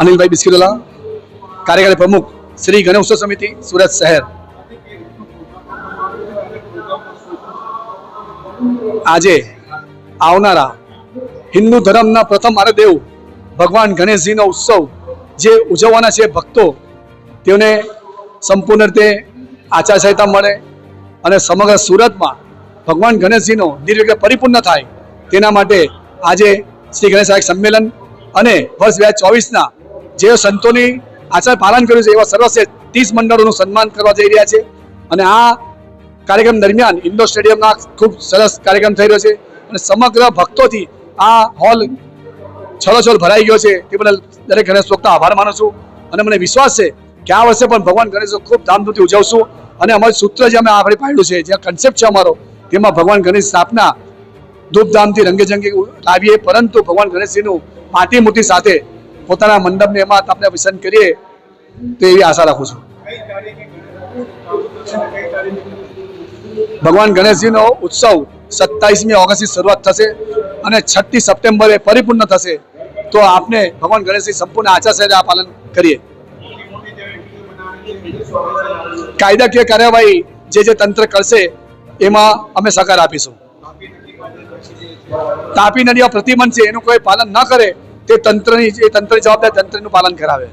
અનિલભાઈ બિસ્કીરોલા કાર્યકારી પ્રમુખ શ્રી ગણેશ સમિતિ, સુરત શહેર. આજે આવનારા હિન્દુ ધર્મના પ્રથમ આરાદેવ ભગવાન ગણેશજીનો ઉત્સવ જે ઉજવવાના છે ભક્તો, તેઓને સંપૂર્ણ રીતે આચારસંહિતા મળે અને સમગ્ર સુરતમાં ભગવાન ગણેશજીનો નિર્વિઘ્ન પરિપૂર્ણ થાય તેના માટે આજે શ્રી ગણેશ સંમેલન અને વર્ષ બે હજાર ચોવીસના જે સંતોની આચાર પાલન કર્યું છે, એવા સર્વશ્રેષ્ઠ ત્રીસ મંડળોનું સન્માન કરવા જઈ રહ્યા છે. અને આ કાર્યક્રમ દરમિયાન ઇન્ડોર સ્ટેડિયમના ખૂબ સરસ કાર્યક્રમ થઈ રહ્યો છે અને સમગ્ર ભક્તોથી આ હોલ છલોછલ ભરાઈ ગયો છે. તે બદલ દરેક ગણેશ ભક્તો આભાર માનું છું. અને મને વિશ્વાસ છે કે આ વર્ષે પણ ભગવાન ગણેશ ખૂબ ધામધૂમથી ઉજવશું. અને અમારું સૂત્ર જે અમે આપણે પાડ્યું છે, જે કન્સેપ્ટ છે અમારો, તેમાં ભગવાન ગણેશ સ્થાપના ધૂપધામથી રંગેચંગે લાવીએ પરંતુ ભગવાન ગણેશજીનું માટી મૂર્તિ સાથે પોતાના મંડપને એમાં આપણે વિસર્જન કરીએ તો એવી આશા રાખું છું. ભગવાન ગણેશજીનો ઉત્સવ સત્તાવીસમી ઓગસ્ટથી શરૂઆત થશે અને છઠ્ઠી સપ્ટેમ્બરે પરિપૂર્ણ થશે. તો આપને ભગવાન ગણેશજી સંપૂર્ણ આચારસંહિતા પાલન કરીએ. કાયદાકીય કાર્યવાહી જે જે તંત્ર કરશે, એમાં અમે સહકાર આપીશું. તાપી નદીમાં પ્રતિબંધ છે, એનું કોઈ પાલન ન કરે, તે તંત્રની જે તંત્ર જવાબદાર તંત્રનું પાલન કરાવે.